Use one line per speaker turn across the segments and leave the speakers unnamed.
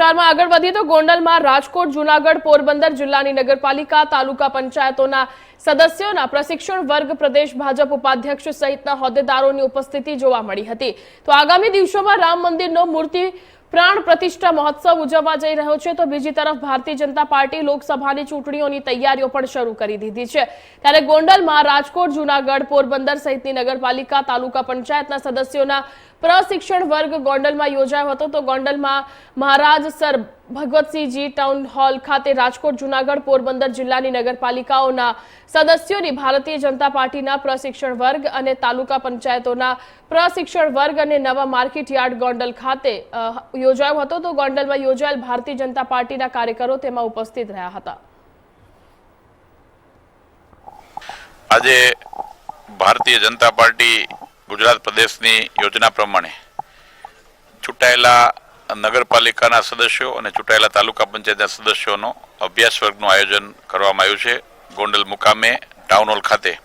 સમાચારમાં આગળ વધીએ તો ગોંડલમાં રાજકોટ, જુનાગઢ, પોરબંદર જિલ્લાની નગરપાલિકા, તાલુકા પંચાયતોના સદસ્યોના પ્રશિક્ષણ વર્ગ પ્રદેશ ભાજપ ઉપાધ્યક્ષ સહિતના હોદ્દેદારોની ઉપસ્થિતિ જોવા મળી હતી. તો આગામી દિવસોમાં રામ મંદિરનો મૂર્તિ પ્રાણ પ્રતિષ્ઠા મહોત્સવ ઉજવવા જઈ રહ્યો છે. તો બીજી તરફ ભારતીય જનતા પાર્ટી લોકસભાની ચૂંટણીઓની તૈયારીઓ પણ શરૂ કરી દીધી છે. ત્યારે ગોંડલમાં રાજકોટ, જુનાગઢ, પોરબંદર સહિતની નગરપાલિકા, તાલુકા પંચાયતના સદસ્યોના પ્રશિક્ષણ વર્ગ ગોંડલમાં યોજાયો હતો. તો ગોંડલમાં Maharaj sir Bhagvatsinhji town hall ખાતે રાજકોટ, જુનાગઢ, પોરબંદર જિલ્લાની નગરપાલિકાઓના સદસ્યોની ભારતીય જનતા પાર્ટીના પ્રશિક્ષણ વર્ગ અને તાલુકા પંચાયતોના પ્રશિક્ષણ વર્ગ અને નવા માર્કેટ યાર્ડ ગોંડલ ખાતે યોજાયો હતો. તો ગોંડલમાં યોજાયેલ ભારતીય જનતા પાર્ટીના કાર્યકરો તેમાં ઉપસ્થિત રહ્યા હતા.
આજે ભારતીય જનતા પાર્ટી ગુજરાત પ્રદેશની યોજના પ્રમાણે ચૂંટાયેલા નગરપાલિકાના સદસ્યો અને ચૂંટાયેલા તાલુકા પંચાયતના સદસ્યોનો અભ્યાસ વર્ગનું આયોજન કરવામાં આવ્યું છે. ગોંડલ મુકામે ટાઉન હોલ ખાતે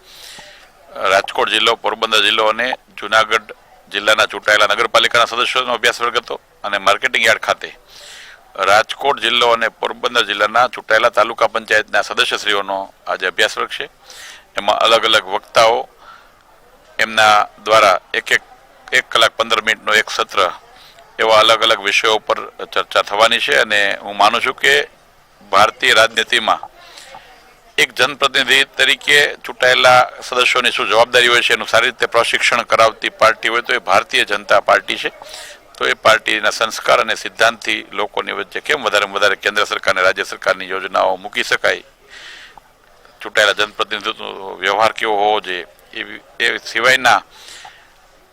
રાજકોટ જિલ્લો, પોરબંદર જિલ્લો અને જુનાગઢ જિલ્લાના ચૂંટાયેલા નગરપાલિકાના સદસ્યોનો અભ્યાસ વર્ગ હતો અને માર્કેટિંગ યાર્ડ ખાતે રાજકોટ જિલ્લો અને પોરબંદર જિલ્લાના ચૂંટાયેલા તાલુકા પંચાયતના સદસ્યશ્રીઓનો આજે અભ્યાસ વર્ગ છે. એમાં અલગ અલગ વક્તાઓ એમના દ્વારા એક એક એક કલાક પંદર મિનિટનો એક સત્ર એવા અલગ અલગ વિષયો ઉપર ચર્ચા થવાની છે અને હું માનું છું કે ભારતીય રાજનીતિમાં એક જનપ્રતિનિધિ તરીકે ચૂંટાયેલા સદસ્યોની શું જવાબદારી હોય છે, એનું સારી રીતે પ્રશિક્ષણ કરાવતી પાર્ટી હોય તો એ ભારતીય જનતા પાર્ટી છે. તો એ પાર્ટીના સંસ્કાર અને સિદ્ધાંતથી લોકોની વચ્ચે કેમ વધારે વધારે કેન્દ્ર સરકાર અને રાજ્ય સરકારની યોજનાઓ મૂકી શકાય? ચૂંટાયેલા જનપ્રતિનિધિનો વ્યવહાર કેવો હોવો જોઈએ? એ સિવાયના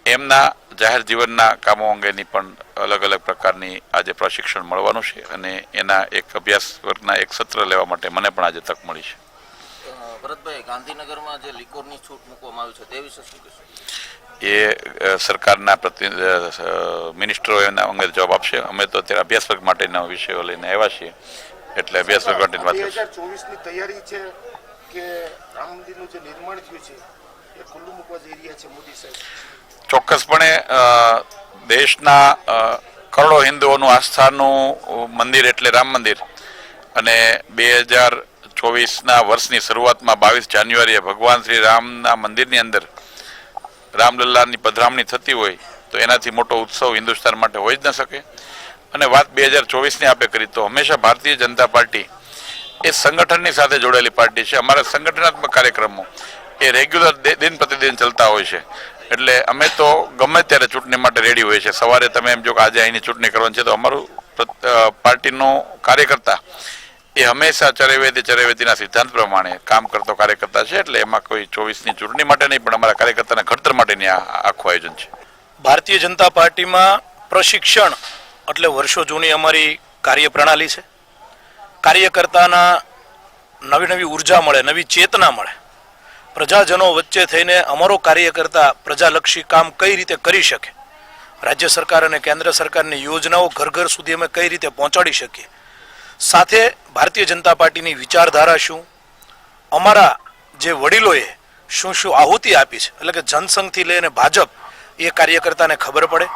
એમના જાહેર જીવનના કામો અંગેની પણ અલગ અલગ પ્રકારની આજે પ્રશિક્ષણ મળવાનું છે અને એના એક અભ્યાસ વર્ગના એક સત્ર લેવા માટે મને પણ આજે તક મળી છે.
ભરતભાઈ ગાંધીનગરમાં જે લિકોરની છૂટ મૂકવામાં આવી છે તે વિશે શું
એ સરકારના મિનિસ્ટરો એના અંગે જવાબ આપશે. અમે તો અત્યારે અભ્યાસ વર્ગ માટેના વિષયો લઈને આવ્યા છીએ. એટલે અભ્યાસ વર્ગ માટેની વાત કરશું.
ચોવીસની તૈયારી છે કે રામ મંદિરનું જે નિર્માણ થયું છે
ચોક્કસપણે દેશના કરોડો હિન્દુઓનું આસ્થાનું મંદિર એટલે રામ મંદિર. અને બે હજાર ચોવીસના વર્ષની શરૂઆતમાં બાવીસ જાન્યુઆરીએ ભગવાન શ્રી રામના મંદિરની અંદર રામલલ્લાની પધરામણી થતી હોય, તો એનાથી મોટો ઉત્સવ હિન્દુસ્તાન માટે હોઈ જ ન શકે. અને વાત બે હજાર ચોવીસની આપે કરી, તો હંમેશા ભારતીય જનતા પાર્ટી એ સંગઠનની સાથે જોડાયેલી પાર્ટી છે. અમારા સંગઠનાત્મક કાર્યક્રમો એ રેગ્યુલર દિન પ્રતિદિન ચાલતા હોય છે. એટલે અમે તો ગમે ત્યારે ચૂંટણી માટે રેડી હોય છે સવારે તમે એમ જો કે આજે અહીંની ચૂંટણી કરવાની છે, તો અમારું પાર્ટીનો કાર્યકર્તા એ હંમેશા ચરેવેદી ચરેવેદીના સિદ્ધાંત પ્રમાણે કામ કરતો કાર્યકર્તા છે. એટલે એમાં કોઈ ચોવીસની ચૂંટણી માટે નહીં, પણ અમારા કાર્યકર્તાના ઘડતર માટેની આ આખું આયોજન છે.
ભારતીય જનતા પાર્ટીમાં પ્રશિક્ષણ એટલે વર્ષો જૂની અમારી કાર્યપ્રણાલી છે. કાર્યકર્તાના નવી નવી ઊર્જા મળે, નવી ચેતના મળે. પ્રજાજનો વચ્ચે થઈને અમારો કાર્યકર્તા પ્રજાલક્ષી કામ કઈ રીતે કરી શકે? રાજ્ય સરકાર અને કેન્દ્ર સરકારની યોજનાઓ ઘર ઘર સુધી અમે કઈ રીતે પહોંચાડી શકીએ? સાથે ભારતીય જનતા પાર્ટીની વિચારધારા શું? અમારા જે વડીલોએ શું શું આહુતિ આપી છે? એટલે કે જનસંઘથી લઈને ભાજપ, એ કાર્યકર્તાને ખબર પડે?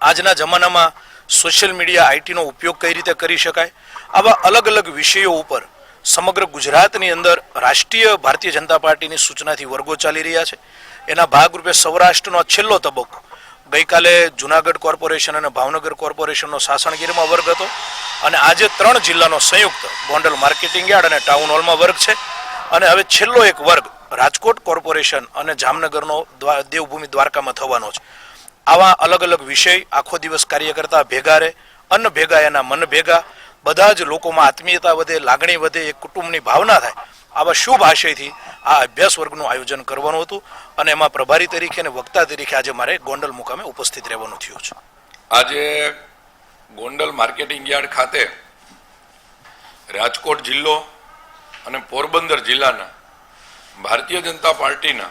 આજના જમાનામાં સોશિયલ મીડિયા આઈટીનો ઉપયોગ કઈ રીતે કરી શકાય? આવા અલગ અલગ વિષયો ઉપર સમગ્ર ગુજરાતની અંદર રાષ્ટ્રીય ભારતીય જનતા પાર્ટીની સૂચનાથી વર્ગો ચાલી રહ્યા છે. એના ભાગરૂપે સૌરાષ્ટ્રનો છેલ્લો તબક્કો ગઈકાલે જુનાગઢ કોર્પોરેશન અને ભાવનગર કોર્પોરેશનનો સાસણગીરમાં વર્ગ હતો અને આજે ત્રણ જિલ્લાનો સંયુક્ત ગોંડલ માર્કેટિંગ યાર્ડ અને ટાઉન હોલમાં વર્ગ છે. અને હવે છેલ્લો એક વર્ગ રાજકોટ કોર્પોરેશન અને જામનગરનો દ્વા- દેવભૂમિ દ્વારકામાં થવાનો છે. આવા અલગ અલગ વિષય આખો દિવસ કાર્યકર્તા ભેગા રહે, અન્ન ભેગા એના મન ભેગા બધા જ લોકોમાં આત્મીયતા વધે, લાગણી વધે, એક કુટુંબની ભાવના થાય. આવા શુભ આશયથી આ અભ્યાસ વર્ગનું આયોજન કરવાનું હતું અને એમાં પ્રભારી તરીકે અને વક્તા તરીકે આજે મારે ગોંડલ મુકામે ઉપસ્થિત રહેવાનું થયું છે.
આજે ગોંડલ માર્કેટિંગ યાર્ડ ખાતે રાજકોટ જિલ્લો અને પોરબંદર જિલ્લાના ભારતીય જનતા પાર્ટીના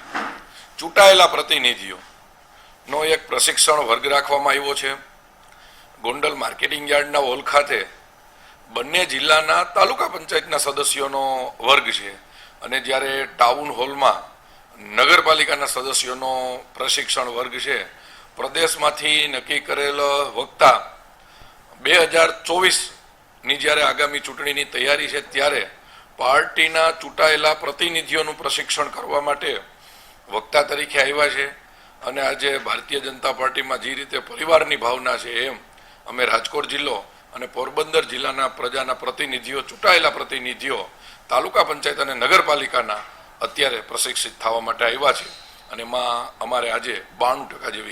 ચૂંટાયેલા પ્રતિનિધિઓ નો એક પ્રશિક્ષણ વર્ગ રાખવામાં આવ્યો છે. ગોંડલ માર્કેટિંગ યાર્ડના હોલ ખાતે બંને જિલ્લાના તાલુકા પંચાયતના સદસ્યોનો વર્ગ છે. અને જ્યારે ટાઉન હોલમાં નગરપાલિકાના સદસ્યોનો પ્રશિક્ષણ વર્ગ છે, પ્રદેશમાંથી નક્કી કરેલ વક્તા બે હજાર ચોવીસની જ્યારે આગામી ચૂંટણીની તૈયારી છે, ત્યારે પાર્ટીના ચૂંટાયેલા પ્રતિનિધિઓનું પ્રશિક્ષણ કરવા માટે વક્તા તરીકે આવ્યા છે. અને આજે ભારતીય જનતા પાર્ટીમાં જે રીતે પરિવારની ભાવના છે, એમ અમે રાજકોટ જિલ્લો અને પોરબંદર જિલ્લાના પ્રજાના પ્રતિનિધિઓ, ચૂંટાયેલા પ્રતિનિધિઓ, તાલુકા પંચાયત અને નગરપાલિકાના અત્યારે પ્રશિક્ષિત થવા માટે આવ્યા છે. અને એમાં અમારે આજે બાણું ટકા જેવી